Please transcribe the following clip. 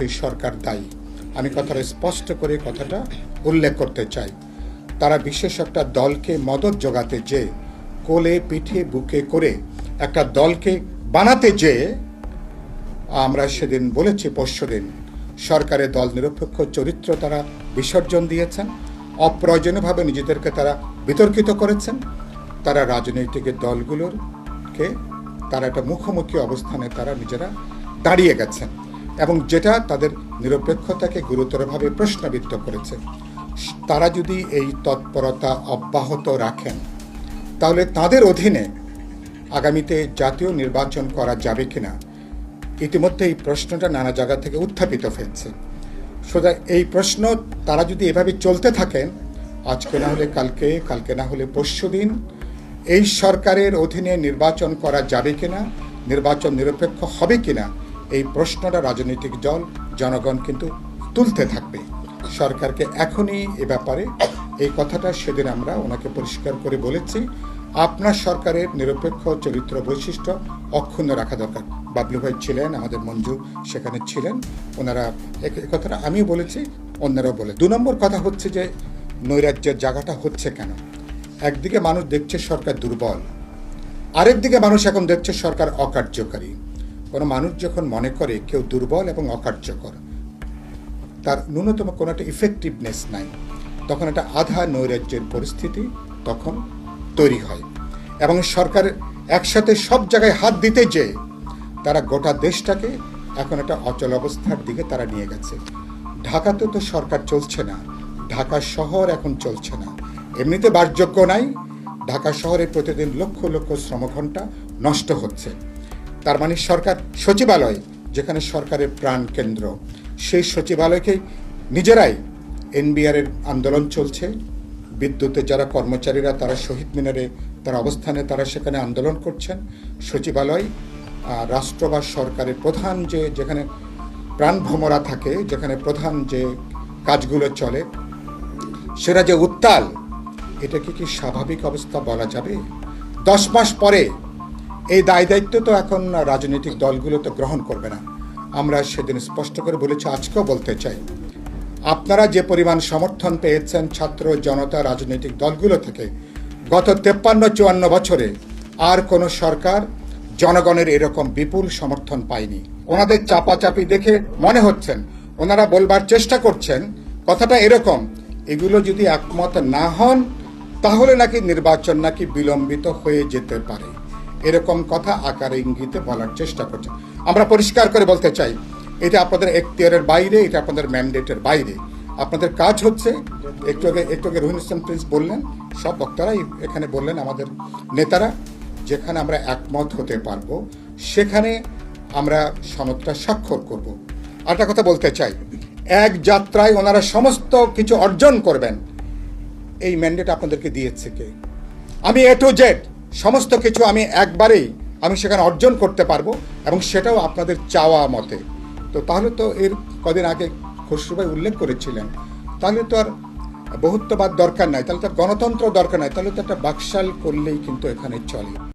প্রতি সরকার দায়ী। আমি কথাটা স্পষ্ট করে কথাটা উল্লেখ করতে চাই। তারা বিশেষ একটা দলকে মদত জোগাতে যে, কোলে পিঠে বুকে করে একটা দলকে বানাতে যে, আমরা সেদিন বলেছি পরশুদিন সরকারের দল নিরপেক্ষ চরিত্র তারা বিসর্জন দিয়েছেন, অপ্রয়োজনীয়ভাবে নিজেদেরকে তারা বিতর্কিত করেছেন, তারা রাজনৈতিক দলগুলোরকে তারা একটা মুখোমুখি অবস্থানে তারা নিজেরা দাঁড়িয়ে গেছেন। এবং যেটা তাদের নিরপেক্ষতাকে গুরুতরভাবে প্রশ্নবিদ্ধ করেছে। তারা যদি এই তৎপরতা অব্যাহত রাখেন, তাহলে তাদের অধীনে আগামীতে জাতীয় নির্বাচন করা যাবে কিনা, ইতিমধ্যে এই প্রশ্নটা নানা জায়গা থেকে উত্থাপিত হয়েছে। সোজা এই প্রশ্ন তারা যদি এভাবে চলতে থাকেন, আজকে না হলে কালকে কালকে না হলে পরশু দিন, এই সরকারের অধীনে নির্বাচন করা যাবে কিনা, নির্বাচন নিরপেক্ষ হবে কিনা এই প্রশ্নটা রাজনৈতিক দল, জনগণ কিন্তু তুলতে থাকবে। সরকারকে এখনই এ ব্যাপারে এই কথাটা সেদিন আমরা ওনাকে পরিষ্কার করে বলেছি। আপনার সরকারের নিরপেক্ষ চরিত্র বৈশিষ্ট্য অক্ষুণ্ণ রাখা দরকার। বাবলু ভাই ছিলেন, আমাদের মঞ্জু সেখানে ছিলেন। ওনারা কথাটা আমিও বলেছি, অন্যরাও বলে। দু নম্বর কথা হচ্ছে যে, নৈরাজ্যের জায়গাটা হচ্ছে কেন? একদিকে মানুষ দেখছে সরকার দুর্বল, আরেকদিকে মানুষ এখন দেখছে সরকার অকার্যকারী। কোনো মানুষ যখন মনে করে কেউ দুর্বল এবং অকার্যকর, তার ন্যূনতম কোনো একটা ইফেক্টিভনেস নাই। তখন একটা আধা নৈরাজ্যের পরিস্থিতি তখন তৈরি হয়। এবং সরকার একসাথে সব জায়গায় হাত দিতে যে, তারা গোটা দেশটাকে এখন একটা অচল অবস্থার দিকে তারা নিয়ে গেছে। ঢাকাতে তো সরকার চলছে না, ঢাকা শহর এখন চলছে না। এমনিতে বাসযোগ্য নাই, ঢাকা শহরে প্রতিদিন লক্ষ লক্ষ শ্রমঘণ্টা নষ্ট হচ্ছে। তার মানে সরকার সচিবালয়, যেখানে সরকারের প্রাণ কেন্দ্র। সেই সচিবালয়কে নিজেরাই এনবিআর এর আন্দোলন চলছে। বিদ্যুতের যারা কর্মচারীরা, তারা শহীদ মিনারে তার অবস্থানে তারা সেখানে আন্দোলন করছেন। সচিবালয় রাষ্ট্র বা সরকারের প্রধান যে, যেখানে প্রাণভ্রমরা থাকে, যেখানে প্রধান যে কাজগুলো চলে, সেটা যে উত্তাল, এটাকে কি স্বাভাবিক অবস্থা বলা যাবে? দশ মাস পরে এই দায় দায়িত্ব তো এখন রাজনৈতিক দলগুলো তো গ্রহণ করবে না। আমরা সেদিন স্পষ্ট করে বলেছি, আজকেও বলতে চাই, আপনারা যে পরিমাণ সমর্থন পেয়েছেন ছাত্র জনতা রাজনৈতিক দলগুলো থেকে, গত তেপ্পান্ন চুয়ান্ন বছরে আর কোনো সরকার জনগণের এরকম বিপুল সমর্থন পায়নি। ওনাদের চাপাচাপি দেখে মনে হচ্ছেন, ওনারা বলবার চেষ্টা করছেন, কথাটা এরকম, এগুলো যদি একমত না হন, তাহলে নাকি নির্বাচন নাকি বিলম্বিত হয়ে যেতে পারে। এরকম কথা আকারে ইঙ্গিতে বলার চেষ্টা করছেন আমরা পরিষ্কার করে বলতে চাই, এটা আপনাদের এখতিয়ারের বাইরে, এটা আপনাদের ম্যান্ডেটের বাইরে। আপনাদের কাজ হচ্ছে, একটু আগে একটু আগে রোহিণ ইসলাম প্রিন্স বললেন, সব বক্তারাই এখানে বললেন, আমাদের নেতারা, যেখানে আমরা একমত হতে পারব, সেখানে আমরা সনদটা স্বাক্ষর করব। আর একটা কথা বলতে চাই, এক যাত্রায় ওনারা সমস্ত কিছু অর্জন করবেন, এই ম্যান্ডেট আপনাদেরকে দিয়েছে কে? আমি এ টু জেড সমস্ত কিছু আমি একবারেই আমি সেখানে অর্জন করতে পারব এবং সেটাও আপনাদের চাওয়া মতে। তো তাহলে তো এর কদিন আগে খসরুভাই উল্লেখ করেছিলেন, তাহলে তো আর বহুত্ববাদ দরকার নাই, তাহলে তো গণতন্ত্র দরকার নাই, তাহলে তো একটা বাকশাল করলেই কিন্তু এখানে চলে।